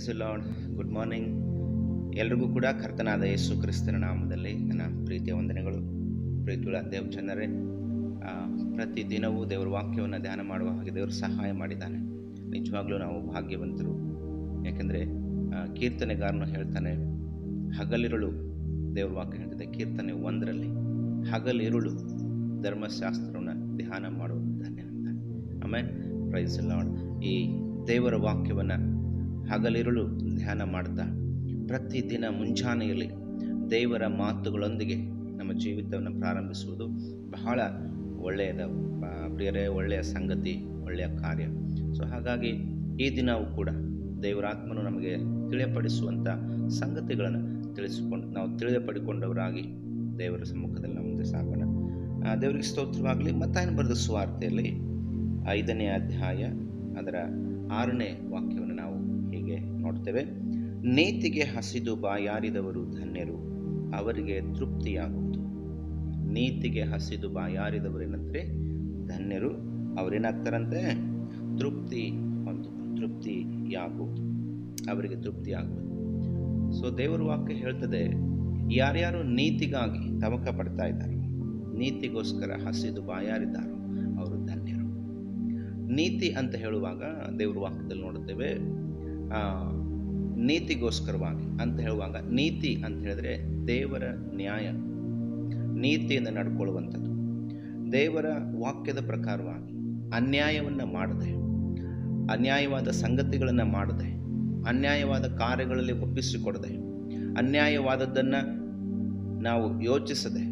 Price lord good morning ಎಲ್ರಿಗೂ ಕೂಡ ಕರ್ತನಾದ ಯೇಸು ಕ್ರಿಸ್ತನ ನಾಮದಲ್ಲಿ ನನ್ನ ಪ್ರೀತಿಯ ವಂದನೆಗಳು. ಪ್ರೀತಿಗಳ ದೇವ್ ಜನರೇ ಪ್ರತಿ ದಿನವೂ ದೇವರ ವಾಕ್ಯವನ್ನು ಧ್ಯಾನ ಮಾಡುವ ಹಾಗೆ ದೇವರು ಸಹಾಯ ಮಾಡಿದ್ದಾನೆ. ನಿಜವಾಗ್ಲೂ ನಾವು ಭಾಗ್ಯವಂತರು. ಯಾಕೆಂದರೆ ಕೀರ್ತನೆಗಾರನು ಹೇಳ್ತಾನೆ, ಹಗಲಿರುಳು, ದೇವರ ವಾಕ್ಯ ಹೇಳ್ತಿದೆ, ಕೀರ್ತನೆ ಒಂದರಲ್ಲಿ, ಹಗಲಿರುಳು ಧರ್ಮಶಾಸ್ತ್ರವನ್ನು ಧ್ಯಾನ ಮಾಡುವ ಧನ್ಯ ಅಂತ. ಆಮೇಲೆ ಪ್ರೈಸ್ ಲಾರ್ಡ್ ಈ ದೇವರ ವಾಕ್ಯವನ್ನು ಹಗಲಿರುಳು ಧ್ಯಾನ ಮಾಡ್ತಾ ಪ್ರತಿದಿನ ಮುಂಜಾನೆಯಲ್ಲಿ ದೇವರ ಮಾತುಗಳೊಂದಿಗೆ ನಮ್ಮ ಜೀವಿತವನ್ನು ಪ್ರಾರಂಭಿಸುವುದು ಬಹಳ ಒಳ್ಳೆಯದ ಪ್ರಿಯರೇ, ಒಳ್ಳೆಯ ಸಂಗತಿ, ಒಳ್ಳೆಯ ಕಾರ್ಯ. ಸೊ ಹಾಗಾಗಿ ಈ ದಿನವೂ ಕೂಡ ದೇವರಾತ್ಮನು ನಮಗೆ ತಿಳಿಯಪಡಿಸುವಂಥ ಸಂಗತಿಗಳನ್ನು ತಿಳಿಸಿಕೊಂಡು, ನಾವು ತಿಳಿಯಪಡಿಕೊಂಡವರಾಗಿ ದೇವರ ಸಮ್ಮುಖದಲ್ಲಿ ನಾವು ಮುಂದೆ ಸಾಗೋಣ. ದೇವರಿಗೆ ಸ್ತೋತ್ರವಾಗಲಿ, ಮತ್ತಾಯನ ಬರೆದ ಸುವಾರ್ತೆಯಲ್ಲಿ ಐದನೇ ಅಧ್ಯಾಯ ಅದರ ಆರನೇ ವಾಕ್ಯವನ್ನು ನಾವು ನೋಡ್ತೇವೆ. ನೀತಿಗೆ ಹಸಿದು ಬಾಯಾರಿದವರು ಧನ್ಯರು, ಅವರಿಗೆ ತೃಪ್ತಿಯಾಗುವುದು. ನೀತಿಗೆ ಹಸಿದು ಬಾಯಾರಿದವರು ಏನಂದ್ರೆ, ಧನ್ಯರು, ಅವರೇನಾಗ್ತಾರಂತೆ? ತೃಪ್ತಿ ಹೊಂದು ತೃಪ್ತಿಯಾಗುವುದು, ಅವರಿಗೆ ತೃಪ್ತಿಯಾಗುವುದು. ಸೊ ದೇವರ ವಾಕ್ಯ ಹೇಳ್ತದೆ, ಯಾರ್ಯಾರು ನೀತಿಗಾಗಿ ತವಕ ಪಡ್ತಾ ಇದ್ದಾರೆ, ನೀತಿಗೋಸ್ಕರ ಹಸಿದು ಬಾಯಾರಿದ್ದಾರೋ, ಅವರು ಧನ್ಯರು. ನೀತಿ ಅಂತ ಹೇಳುವಾಗ ದೇವರ ವಾಕ್ಯದಲ್ಲಿ ನೋಡುತ್ತೇವೆ ನೀತಿಗೋಸ್ಕರವಾಗಿ ಅಂತ ಹೇಳುವಾಗ ನೀತಿ ಅಂತ ಹೇಳಿದ್ರೆ ದೇವರ ನ್ಯಾಯ, ನೀತಿಯಿಂದ ನಡ್ಕೊಳ್ಳುವಂಥದ್ದು. ದೇವರ ವಾಕ್ಯದ ಪ್ರಕಾರವಾಗಿ ಅನ್ಯಾಯವನ್ನು ಮಾಡದೆ, ಅನ್ಯಾಯವಾದ ಸಂಗತಿಗಳನ್ನು ಮಾಡದೆ, ಅನ್ಯಾಯವಾದ ಕಾರ್ಯಗಳಲ್ಲಿ ಒಪ್ಪಿಸಿಕೊಡದೆ, ಅನ್ಯಾಯವಾದದ್ದನ್ನು ನಾವು ಯೋಚಿಸದೆ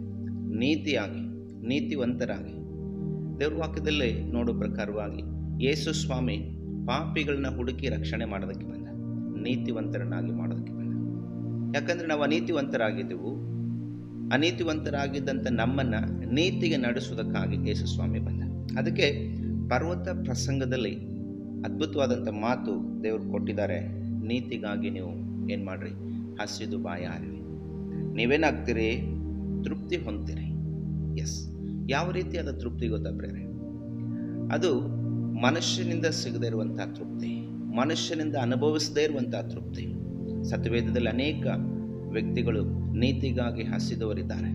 ನೀತಿಯಾಗಿ, ನೀತಿವಂತರಾಗಿ ದೇವ್ರ ವಾಕ್ಯದಲ್ಲಿ ನೋಡೋ ಪ್ರಕಾರವಾಗಿ ಯೇಸು ಸ್ವಾಮಿ ಪಾಪಿಗಳನ್ನ ಹುಡುಕಿ ರಕ್ಷಣೆ ಮಾಡೋದಕ್ಕೆ ಬಂದ. ನೀತಿವಂತರನ್ನಾಗಿ ಮಾಡೋದಕ್ಕೆ ಬಂದ. ಯಾಕಂದ್ರೆ ನಾವು ಅನೀತಿವಂತರಾಗಿದ್ದೆವು. ಅನೀತಿವಂತರಾಗಿದ್ದಂಥ ನಮ್ಮನ್ನ ನೀತಿಗೆ ನಡೆಸುವುದಕ್ಕಾಗಿ ಯೇಸುಸ್ವಾಮಿ ಬಂದ. ಅದಕ್ಕೆ ಪರ್ವತ ಪ್ರಸಂಗದಲ್ಲಿ ಅದ್ಭುತವಾದಂಥ ಮಾತು ದೇವರು ಕೊಟ್ಟಿದ್ದಾರೆ. ನೀತಿಗಾಗಿ ನೀವು ಏನು ಮಾಡ್ರಿ? ಹಸಿದು ಬಾಯಾರಿ ನೀವೇನಾಗ್ತೀರಿ? ತೃಪ್ತಿ ಹೊಂದ್ತೀರಿ. ಎಸ್ ಯಾವ ರೀತಿಯಾದ ತೃಪ್ತಿ ಗೊತ್ತಾ ಅದು ಮನುಷ್ಯನಿಂದ ಸಿಗದೇ ಇರುವಂಥ ತೃಪ್ತಿ, ಮನುಷ್ಯನಿಂದ ಅನುಭವಿಸದೇ ಇರುವಂಥ ತೃಪ್ತಿ. ಸತ್ಯವೇದದಲ್ಲಿ ಅನೇಕ ವ್ಯಕ್ತಿಗಳು ನೀತಿಗಾಗಿ ಹಸಿದವರಿದ್ದಾರೆ.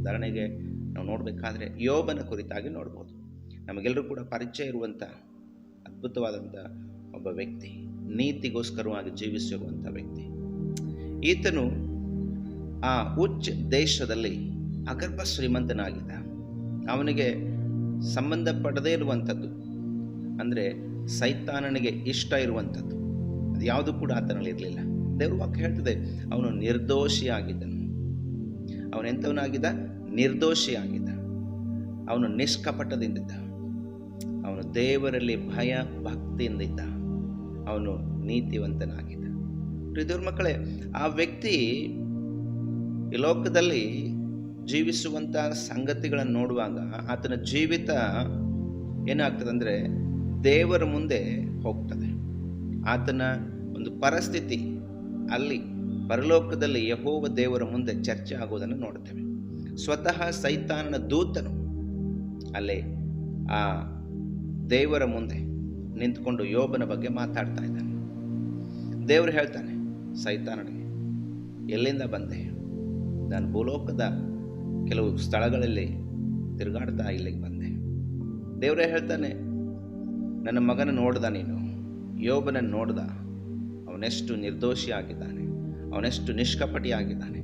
ಉದಾಹರಣೆಗೆ ನಾವು ನೋಡಬೇಕಾದ್ರೆ ಯೋಬನ ಕುರಿತಾಗಿ ನೋಡ್ಬೋದು. ನಮಗೆಲ್ಲರೂ ಕೂಡ ಪರಿಚಯ ಇರುವಂಥ ಅದ್ಭುತವಾದಂಥ ಒಬ್ಬ ವ್ಯಕ್ತಿ, ನೀತಿಗೋಸ್ಕರವಾಗಿ ಜೀವಿಸಿರುವಂಥ ವ್ಯಕ್ತಿ. ಈತನು ಆ ಉಚ್ಚ ದೇಶದಲ್ಲಿ ಅಗರ್ಭ ಶ್ರೀಮಂತನಾಗಿದ್ದ. ಅವನಿಗೆ ಸಂಬಂಧಪಡದೇ ಇರುವಂಥದ್ದು ಅಂದರೆ ಸೈತಾನನಿಗೆ ಇಷ್ಟ ಇರುವಂಥದ್ದು. ಅದು ಯಾವುದು ಕೂಡ ಆತನಲ್ಲಿ ಇರಲಿಲ್ಲ. ದೇವರು ವಾಕ್ಯ ಹೇಳ್ತದೆ, ಅವನು ನಿರ್ದೋಷಿಯಾಗಿದ್ದನು. ಅವನು ಎಂಥವನಾಗಿದ್ದ? ನಿರ್ದೋಷಿಯಾಗಿದ್ದ. ಅವನು ನಿಷ್ಕಪಟದಿಂದಿದ್ದ. ಅವನು ದೇವರಲ್ಲಿ ಭಯ, ಭಕ್ತಿಯಿಂದಿದ್ದ. ಅವನು ನೀತಿವಂತನಾಗಿದ್ದ. ಪ್ರಿಯದೇವ್ರ ಮಕ್ಕಳೇ, ಆ ವ್ಯಕ್ತಿ ಈ ಲೋಕದಲ್ಲಿ ಜೀವಿಸುವಂಥ ಸಂಗತಿಗಳನ್ನು ನೋಡುವಾಗ ಆತನ ಜೀವಿತ ಏನಾಗ್ತದೆ ಅಂದರೆ ದೇವರ ಮುಂದೆ ಹೋಗ್ತದೆ. ಆತನ ಒಂದು ಪರಿಸ್ಥಿತಿ ಅಲ್ಲಿ ಪರಲೋಕದಲ್ಲಿ ಯಹೋವ ದೇವರ ಮುಂದೆ ಚರ್ಚೆ ಆಗುವುದನ್ನು ನೋಡ್ತೇವೆ ಸ್ವತಃ ಸೈತಾನನ ದೂತನು ಅಲ್ಲಿ ಆ ದೇವರ ಮುಂದೆ ನಿಂತ್ಕೊಂಡು ಯೋಬನ ಬಗ್ಗೆ ಮಾತಾಡ್ತಾ ಇದ್ದಾನೆ. ದೇವರು ಹೇಳ್ತಾನೆ ಸೈತಾನನಿಗೆ ಎಲ್ಲಿಂದ ಬಂದೆ? ನಾನು ಭೂಲೋಕದ ಕೆಲವು ಸ್ಥಳಗಳಲ್ಲಿ ತಿರುಗಾಡ್ತಾ ಇಲ್ಲಿಗೆ ಬಂದೆ. ದೇವರೇ ಹೇಳ್ತಾನೆ ನನ್ನ ಮಗನ ನೋಡ್ದ ನೀನು. ಯೋಬನ ನೋಡ್ದ. ಅವನೆಷ್ಟು ನಿರ್ದೋಷಿಯಾಗಿದ್ದಾನೆ. ಅವನೆಷ್ಟು ನಿಷ್ಕಪಟಿಯಾಗಿದ್ದಾನೆ.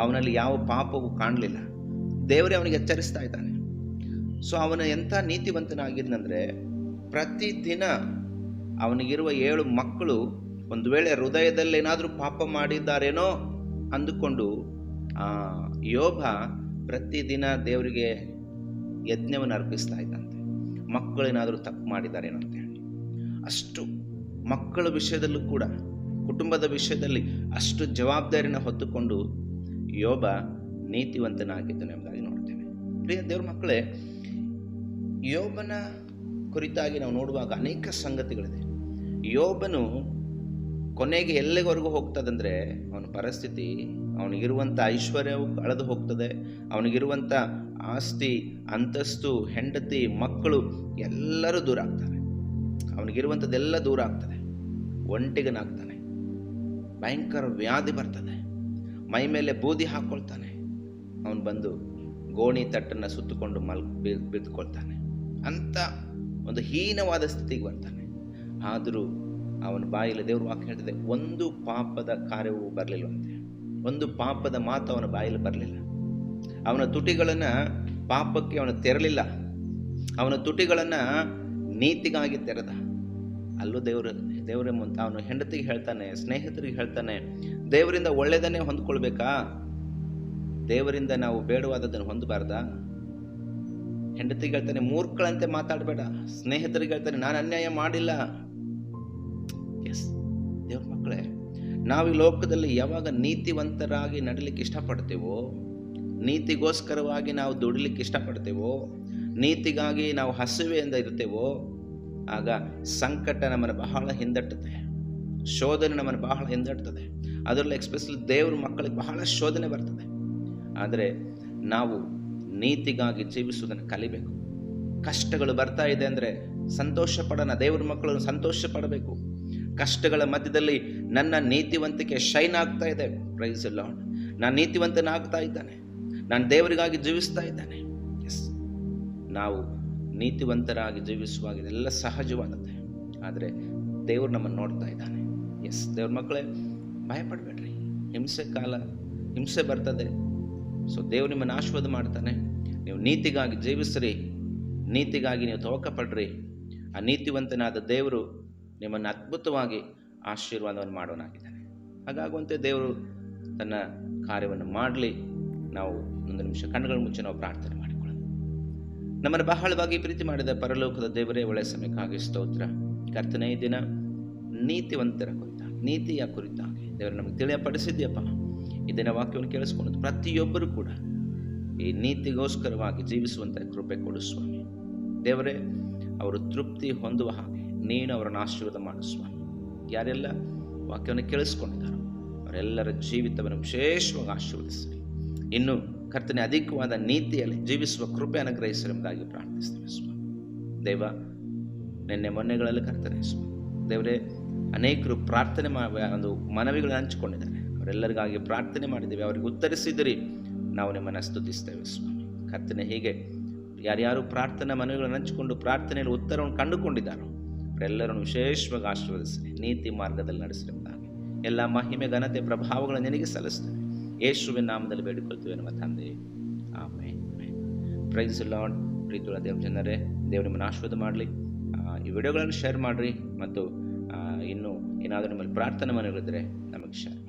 ಅವನಲ್ಲಿ ಯಾವ ಪಾಪವೂ ಕಾಣಲಿಲ್ಲ. ದೇವರೇ ಅವನಿಗೆ ಎಚ್ಚರಿಸ್ತಾ ಇದ್ದಾನೆ. ಸೊ ಅವನು ಎಂಥ ನೀತಿವಂತನಾಗಿದ್ನಂದರೆ ಪ್ರತಿದಿನ ಅವನಿಗಿರುವ ಏಳು ಮಕ್ಕಳು ಒಂದು ವೇಳೆ ಹೃದಯದಲ್ಲಿ ಏನಾದರೂ ಪಾಪ ಮಾಡಿದ್ದಾರೇನೋ ಅಂದುಕೊಂಡು ಯೋಬ ಪ್ರತಿದಿನ ದೇವರಿಗೆ ಯಜ್ಞವನ್ನು ಅರ್ಪಿಸ್ತಾ ಇದ್ದಂತೆ ಮಕ್ಕಳೇನಾದರೂ ತಪ್ಪು ಮಾಡಿದ್ದಾರೇನೋ ಅಂತ ಹೇಳಿ. ಅಷ್ಟು ಮಕ್ಕಳ ವಿಷಯದಲ್ಲೂ ಕೂಡ, ಕುಟುಂಬದ ವಿಷಯದಲ್ಲಿ ಅಷ್ಟು ಜವಾಬ್ದಾರಿನ ಹೊತ್ತುಕೊಂಡು ಯೋಬ ನೀತಿವಂತನಾಗಿದ್ದನು ಎಂಬುದಾಗಿ ನೋಡ್ತೇವೆ. ಪ್ರಿಯ ದೇವ್ರ ಮಕ್ಕಳೇ, ಯೋಬನ ಕುರಿತಾಗಿ ನಾವು ನೋಡುವಾಗ ಅನೇಕ ಸಂಗತಿಗಳಿದೆ. ಯೋಬನು ಕೊನೆಗೆ ಎಲ್ಲಿವರೆಗೂ ಹೋಗ್ತದಂದರೆ ಅವನ ಪರಿಸ್ಥಿತಿ, ಅವನಿಗಿರುವಂಥ ಐಶ್ವರ್ಯವು ಕಳೆದು ಹೋಗ್ತದೆ. ಅವನಿಗಿರುವಂಥ ಆಸ್ತಿ, ಅಂತಸ್ತು, ಹೆಂಡತಿ, ಮಕ್ಕಳು ಎಲ್ಲರೂ ದೂರ ಆಗ್ತಾರೆ. ಅವನಿಗಿರುವಂಥದ್ದೆಲ್ಲ ದೂರ ಆಗ್ತದೆ. ಒಂಟಿಗನಾಗ್ತಾನೆ. ಭಯಂಕರ ವ್ಯಾಧಿ ಬರ್ತದೆ. ಮೈ ಮೇಲೆ ಬೂದಿ ಹಾಕ್ಕೊಳ್ತಾನೆ ಅವನು ಬಂದು ಗೋಣಿ ತಟ್ಟನ್ನು ಸುತ್ತಕೊಂಡು ಮಲ್ ಬಿದ್ದುಕೊಳ್ತಾನೆ ಅಂಥ ಒಂದು ಹೀನವಾದ ಸ್ಥಿತಿಗೆ ಬರ್ತಾನೆ. ಆದರೂ ಅವನ ಬಾಯಲ್ಲಿ ದೇವ್ರ ವಾಕ್ಯ ಹೇಳ್ತದೆ, ಒಂದು ಪಾಪದ ಕಾರ್ಯವೂ ಬರಲಿಲ್ಲ. ಒಂದು ಪಾಪದ ಮಾತು ಅವನ ಬಾಯಲ್ಲಿ ಬರಲಿಲ್ಲ. ಅವನ ತುಟಿಗಳನ್ನು ಪಾಪಕ್ಕೆ ಅವನು ತೆರಲಿಲ್ಲ. ಅವನ ತುಟಿಗಳನ್ನು ನೀತಿಗಾಗಿ ತೆರೆದ. ಅಲ್ಲೂ ದೇವರು ದೇವರ ಮುಂದೆ ಅವನು ಹೆಂಡತಿಗೆ ಹೇಳ್ತಾನೆ, ಸ್ನೇಹಿತರಿಗೆ ಹೇಳ್ತಾನೆ, ದೇವರಿಂದ ಒಳ್ಳೆಯದನ್ನೇ ಹೊಂದ್ಕೊಳ್ಬೇಕಾ? ದೇವರಿಂದ ನಾವು ಬೇಡವಾದದನ್ನು ಹೊಂದಬಾರ್ದ? ಹೆಂಡತಿಗೆ ಹೇಳ್ತಾನೆ, ಮೂರ್ಖಳಂತೆ ಮಾತಾಡಬೇಡ. ಸ್ನೇಹಿತರಿಗೆ ಹೇಳ್ತಾನೆ, ನಾನು ಅನ್ಯಾಯ ಮಾಡಿಲ್ಲ. ದೇವ್ರ ಮಕ್ಕಳೇ, ನಾವು ಈ ಲೋಕದಲ್ಲಿ ಯಾವಾಗ ನೀತಿವಂತರಾಗಿ ನಡಲಿಕ್ಕೆ ಇಷ್ಟಪಡ್ತೇವೋ, ನೀತಿಗೋಸ್ಕರವಾಗಿ ನಾವು ದುಡಿಲಿಕ್ಕೆ ಇಷ್ಟಪಡ್ತೇವೋ, ನೀತಿಗಾಗಿ ನಾವು ಹಸುವೆಯಿಂದ ಇರ್ತೇವೋ, ಆಗ ಸಂಕಟ ನಮ್ಮನ್ನು ಬಹಳ ಹಿಂದಟ್ಟುತ್ತೆ. ಶೋಧನೆ ನಮ್ಮನ್ನು ಬಹಳ ಹಿಂದಟ್ಟುತ್ತದೆ ಅದರಲ್ಲಿ ಎಕ್ಸ್ಪೆಷಲಿ ದೇವ್ರ ಮಕ್ಕಳಿಗೆ ಬಹಳ ಶೋಧನೆ ಬರ್ತದೆ. ಆದರೆ ನಾವು ನೀತಿಗಾಗಿ ಜೀವಿಸುವುದನ್ನು ಕಲಿಬೇಕು. ಕಷ್ಟಗಳು ಬರ್ತಾ ಇದೆ ಅಂದರೆ ಸಂತೋಷ ಪಡೋಣ, ದೇವ್ರ ಮಕ್ಕಳನ್ನು ಸಂತೋಷ ಪಡಬೇಕು. ಕಷ್ಟಗಳ ಮಧ್ಯದಲ್ಲಿ ನನ್ನ ನೀತಿವಂತಿಕೆ ಶೈನ್ ಆಗ್ತಾ ಇದೆ. ಪ್ರೈಸ್ ಲಾರ್ಡ್ ನಾನು ನೀತಿವಂತನಾಗ್ತಾ ಇದ್ದಾನೆ. ನಾನು ದೇವರಿಗಾಗಿ ಜೀವಿಸ್ತಾ ಇದ್ದಾನೆ. ಎಸ್ ನಾವು ನೀತಿವಂತರಾಗಿ ಜೀವಿಸುವಾಗ ಇದೆಲ್ಲ ಸಹಜವಾಗುತ್ತೆ ಆದರೆ ದೇವರು ನಮ್ಮನ್ನು ನೋಡ್ತಾ ಇದ್ದಾನೆ. ಎಸ್ ದೇವ್ರ ಮಕ್ಕಳೇ, ಭಯಪಡಬೇಡ್ರಿ. ಹಿಂಸೆ ಕಾಲ, ಹಿಂಸೆ ಬರ್ತದೆ. ಸೊ ದೇವ್ರು ನಿಮ್ಮನ್ನು ಆಶೀರ್ವಾದ ಮಾಡ್ತಾನೆ. ನೀವು ನೀತಿಗಾಗಿ ಜೀವಿಸ್ರಿ. ನೀತಿಗಾಗಿ ನೀವು ತೋಕಪಡ್ರಿ ಆ ನೀತಿವಂತನಾದ ದೇವರು ನಿಮ್ಮನ್ನು ಅದ್ಭುತವಾಗಿ ಆಶೀರ್ವಾದವನ್ನು ಮಾಡೋನಾಗಿದ್ದಾನೆ. ಹಾಗಾಗುವಂತೆ ದೇವರು ತನ್ನ ಕಾರ್ಯವನ್ನು ಮಾಡಲಿ. ನಾವು ಒಂದು ನಿಮಿಷ ಕಣ್ಣುಗಳ ಮುಂಚೆ ನಾವು ಪ್ರಾರ್ಥನೆ ಮಾಡಿಕೊಳ್ಳೋಣ. ನಮ್ಮನ್ನು ಬಹಳವಾಗಿ ಪ್ರೀತಿ ಮಾಡಿದ ಪರಲೋಕದ ದೇವರೇ, ಒಳ್ಳೆಯ ಸಮಯಕ್ಕಾಗಿ ಸ್ತೋತ್ರ. ಕರ್ತನೇ ದಿನ ನೀತಿವಂತರ ಕುರಿತಾಗಿ ನೀತಿಯ ಕುರಿತಾಗಿ ದೇವರು ನಮಗೆ ತಿಳಿಯಪಡಿಸಿದ್ಯಪ್ಪ ಈ ದಿನ ವಾಕ್ಯವನ್ನು ಕೇಳಿಸ್ಕೊಂಡು ಪ್ರತಿಯೊಬ್ಬರು ಕೂಡ ಈ ನೀತಿಗೋಸ್ಕರವಾಗಿ ಜೀವಿಸುವಂಥ ಕೃಪೆ ಕೊಡು ಸ್ವಾಮಿ. ದೇವರೇ, ಅವರು ತೃಪ್ತಿ ಹೊಂದುವ ಹಾಗೆ ನೀನು ಅವರನ್ನು ಆಶೀರ್ವಾದ ಮಾಡು ಸ್ವಾಮಿ ಯಾರೆಲ್ಲ ವಾಕ್ಯವನ್ನು ಕೇಳಿಸ್ಕೊಂಡಿದ್ದಾರೋ ಅವರೆಲ್ಲರ ಜೀವಿತವನ್ನು ವಿಶೇಷವಾಗಿ ಆಶೀರ್ವದಿಸಲಿ ಇನ್ನು ಕರ್ತನೆ ಅಧಿಕವಾದ ನೀತಿಯಲ್ಲಿ ಜೀವಿಸುವ ಕೃಪೆ ಅನುಗ್ರಹಿಸಿರುವುದಾಗಿ ಪ್ರಾರ್ಥಿಸ್ತೇವೆ ಸ್ವಾಮಿ ದೇವ, ನಿನ್ನೆ ಮೊನ್ನೆಗಳಲ್ಲಿ ಕರ್ತನೆ ಸ್ವಾಮಿ ದೇವರೇ, ಅನೇಕರು ಪ್ರಾರ್ಥನೆ ಒಂದು ಮನವಿಗಳನ್ನು ಹಂಚಿಕೊಂಡಿದ್ದಾರೆ. ಅವರೆಲ್ಲರಿಗಾಗಿ ಪ್ರಾರ್ಥನೆ ಮಾಡಿದ್ದೇವೆ. ಅವರಿಗೆ ಉತ್ತರಿಸಿದಿರಿ ನಾವು ನಿಮ್ಮನ್ನು ಸ್ತುತಿಸ್ತೇವೆ ಸ್ವಾಮಿ ಕರ್ತನೆ, ಹೀಗೆ ಯಾರ್ಯಾರು ಪ್ರಾರ್ಥನಾ ಮನವಿಗಳನ್ನು ಹಂಚಿಕೊಂಡು ಪ್ರಾರ್ಥನೆಯಲ್ಲಿ ಉತ್ತರವನ್ನು ಕಂಡುಕೊಂಡಿದ್ದಾರೋ ಅವರೆಲ್ಲರನ್ನು ವಿಶೇಷವಾಗಿ ಆಶೀರ್ವದಿಸಿ ನೀತಿ ಮಾರ್ಗದಲ್ಲಿ ನಡೆಸಿರುವುದಾಗಿ ಎಲ್ಲ ಮಹಿಮೆ, ಘನತೆ ಪ್ರಭಾವಗಳನ್ನು ನಿನಗೆ ಸಲ್ಲಿಸ್ತೇವೆ ಯೇಸುವಿನ ನಾಮದಲ್ಲಿ ಬೇಡಿಕೊಳ್ತೇವೆ ನಮ್ಮ ತಂದೆ. ಆಮೇಲೆ ಪ್ರೈಸ್ ಲಾರ್ಡ್ ಪ್ರೀತಿಯುಳ್ಳ ದೇವ ಜನರೇ. ದೇವರು ನಿಮ್ಮನ್ನು ಆಶೀರ್ವಾದ ಮಾಡಲಿ. ಈ ವಿಡಿಯೋಗಳನ್ನು ಶೇರ್ ಮಾಡಿರಿ ಮತ್ತು ಇನ್ನೂ ಇನ್ನು ಏನಾದರೂ ನಿಮ್ಮಲ್ಲಿ ಪ್ರಾರ್ಥನೆ ಮನೆಗಳಿದ್ದರೆ ನಮಗೆ ಶೇರ್